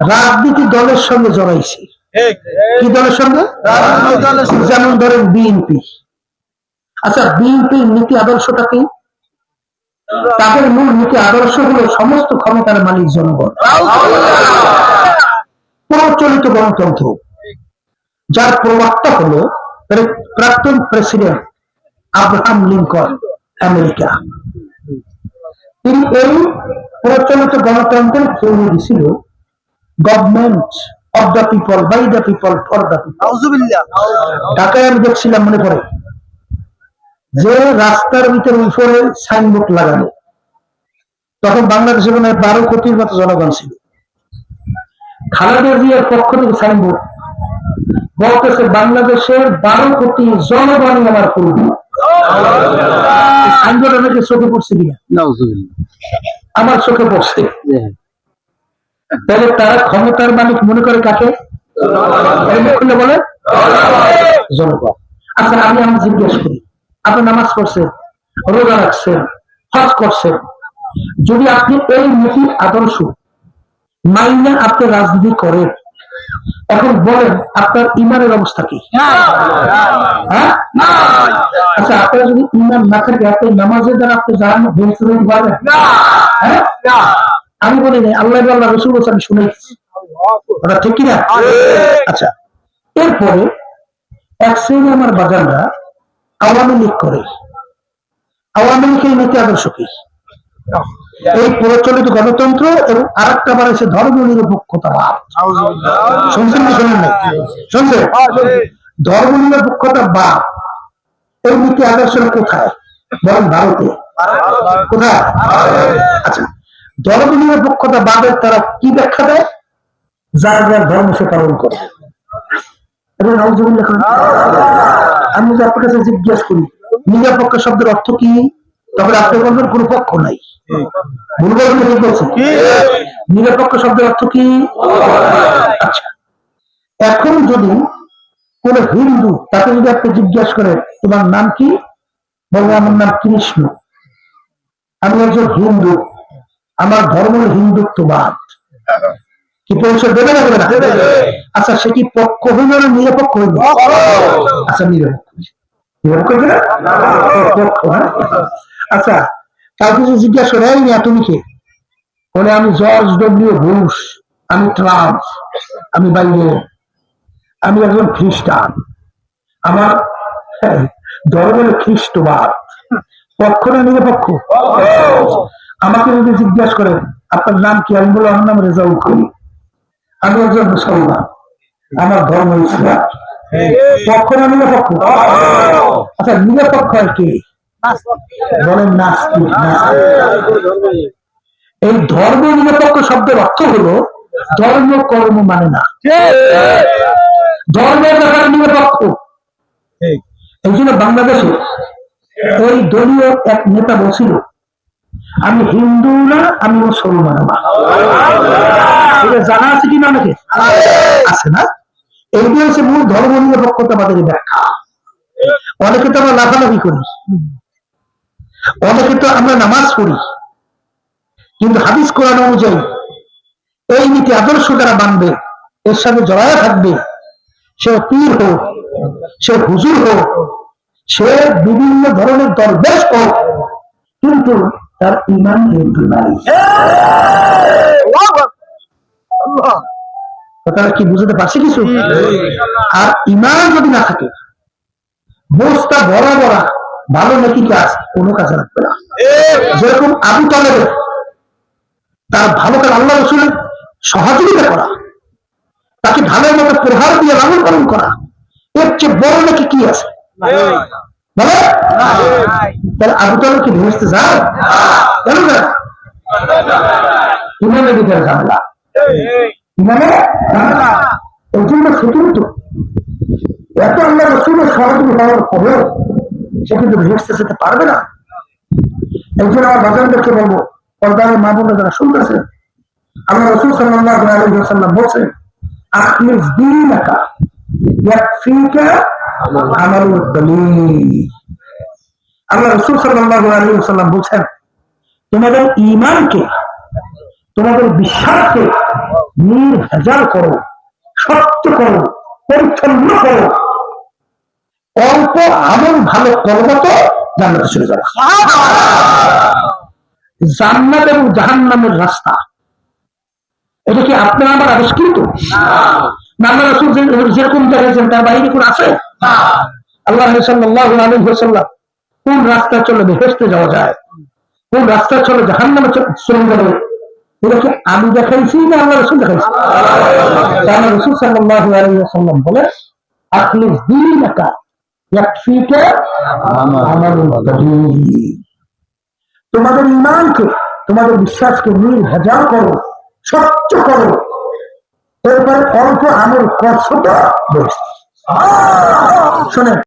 রাজনীতি দলের সঙ্গে জড়াইছে। কি দলের সঙ্গে? যেমন ধরেন বিএনপি। আচ্ছা বিএনপির নীতি আদর্শটা কি? তাদের মূল নীতি আদর্শ হলো সমস্ত ক্ষমতার মালিক জনগণ। প্রচলিত গণতন্ত্র। যার প্রবক্তা হলো প্রাক্তন প্রেসিডেন্ট আব্রাহাম লিঙ্কন আমেরিকা। তিনি এই প্রচলিত গণতন্ত্রের দিছিল government of the people by the people for the people ঢাকায় আমি দেখছিলাম মনে পড়ে। যে রাস্তার ভিতরে উপরে সাইনবোর্ড লাগানো। তখন বাংলাদেশে মনে হয় বারো কোটির মতো জনগণ ছিল। খালেদা জিয়ার পক্ষ থেকে সাইনবোর্ড বলতেছে বাংলাদেশের বারো কোটি জনগণই আমার করব সাইনবোর্ড অনেকে চোখে পড়ছে কিনা? আমার চোখে পড়ছে। তাহলে তারা ক্ষমতার মালিক মনে করে কাকে? খুলে বলে জনগণ। আচ্ছা আমি আমি জিজ্ঞেস করি। আপনি নামাজ পড়ছেন রোজা রাখছেন হজ করছেন। যদি আপনি এই নীতি আদর্শ মাইনে আপনি রাজনীতি করেন এখন বলেন আপনার ইমানের অবস্থা কি? হ্যাঁ? আচ্ছা আপনার যদি ইমান না থাকে আপনি নামাজের দ্বারা আপনি জানেন দিতে পারবেন আমি বলি নাই আল্লাহ আল্লাহ রসুল শুনেছি। ওটা ঠিক কিনা? আচ্ছা এরপরে এক শ্রেণি আমার বাগানরা আওয়ামী লীগ করে। আওয়ামী লীগের নীতি আদর্শ কি? এই প্রচলিত গণতন্ত্র এবং আর একটা বাড়াইছে ধর্ম নিরপেক্ষতাবাদ শুনছেন কি শুনেন নাই? শুনছেন? ধর্ম নিরপেক্ষতা বাদ। এই নীতি আদর্শ কোথায়? বলেন ভারতে। কোথায়? আচ্ছা ধর্ম নিরপেক্ষতা বাদের তারা কি ব্যাখ্যা দেয়? যার যার ধর্ম সে পালন করে। আমি যদি আপনার কাছে জিজ্ঞাসা করি নিরপেক্ষ শব্দের অর্থ কি? তবে আপনি বলবেন কোন পক্ষ নাই। ভুল বলবেন ঠিক নিরপেক্ষ শব্দের অর্থ কি? আচ্ছা। এখন যদি কোন হিন্দু তাকে যদি আপনি জিজ্ঞাসা করেন তোমার নাম কি? বলব আমার নাম কৃষ্ণ। আমি একজন হিন্দু। আমার ধর্ম হিন্দুত্ববাদ। কি পরিচয় দেবে না দেবে না? আচ্ছা সে কি পক্ষ হইল না নিরপেক্ষ হইল? আচ্ছা নিরপেক্ষ। নিরপেক্ষ হইল না? পক্ষ হ্যাঁ? আচ্ছা কাউকে যদি জিজ্ঞাসা করে "এই মিয়া, তুমি কে? বলে আমি জর্জ ডব্লিউ বুশ। আমি ট্রাম্প আমি বাইরে। আমি একজন খ্রিস্টান। আমার হ্যাঁ, ধর্ম হলো খ্রিস্টবাদ। পক্ষ না নিরপেক্ষ? আমাকে যদি জিজ্ঞাসা করেন আপনার নাম কি? আমি বলব আমার নাম রেজাউল করি আমি একজন মুসলমান। আমার ধর্ম ইসলাম। পক্ষ না নিরপেক্ষ? আচ্ছা নিরপেক্ষ আর কি? বলেন নাস্তিক। এই ধর্ম নিরপেক্ষ শব্দের অর্থ হলো ধর্ম কর্ম মানে না। ধর্মের ব্যাপারে নিরপেক্ষ। এই জন্য বাংলাদেশে ওই দলীয় এক নেতা বলছিল আমি হিন্দু না, আমি মুসলমান না। জানা আছে কিনা অনেকে আছে না? এইটা হচ্ছে মূল ধর্ম নিরপেক্ষতাবাদের ব্যাখ্যা। অনেকে তো আমরা লাফালাফি করি। অনেকে তো আমরা নামাজ পড়ি। কিন্তু হাদিস কোরআন অনুযায়ী এই নীতি আদর্শ যারা মানবে, এর সাথে জড়ায় থাকবে, সে পীর হোক, সে হুজুর হোক, সে বিভিন্ন ধরনের দরবেশ হোক, কিন্তু তার ইমান কিন্তু নাই। কথাটা কি বুঝতে পারছি কিছু? আর ইমান যদি না থাকে বস্তা ভরা ভরা ভালো নাকি কাজ কোনো কাজে রাখবে না। যেরকম আবু তালেবের তার ভালো কাজ আল্লাহ রসুলের সহযোগিতা করা তাকে ভালো মতো প্রহার দিয়ে লালন পালন করা এর চেয়ে বড় নাকি কি আছে? বলে তাহলে আবু তালেব কি ভেসতে যায়? কেন ইমানের ভিতরে ঝামেলা। ইমানে ঝামেলা? এই জন্য এত আল্লাহ রসুলের সহযোগী হওয়ার খবর সে কিন্তু যেতে পারবে না। এই জন্য আমার বাজারদেরকে বলব পর্দারের মা বোনরা যারা শুনতেছেন আল্লাহ রসুল সাল্লাহ আলাইহি সাল্লাম বলছেন আখলিস দীনাকা ইয়াকফিকা আমালুদ দলিল। আল্লাহ রসুল সাল্লাহ আলাইহি সাল্লাম বলছেন, তোমাদের ইমানকে তোমাদের বিশ্বাসকে নির্ভেজাল করো সত্য করো, পরিচ্ছন্ন করো। অল্প আমল ভালো করব তো জান্নাতে চলে যাবে। জান্নাত এবং জাহান্নামের রাস্তা। এটা কি আপনার আমার আবিষ্কৃত? নাল্লা রসুল যেরকম দেখেছেন, তার বাইরে কোন আছে? আল্লাহ সাল্লাহ আলী সাল্লাম কোন রাস্তা চলে বেহেস্তে যাওয়া যায়? কোন রাস্তা চলে জাহান্নামে চ- চলে যাবে এটা আমি দেখাইছি না আল্লাহ রসুল দেখাইছি? তাহলে রসুল সাল্লাহ আলী সাল্লাম বলে আপনি দিন একা তোমাদের ইমানকে তোমাদের বিশ্বাসকে নির্ভেজাল করো, স্বচ্ছ করো। এরপর অল্প তো বেশ শোনেন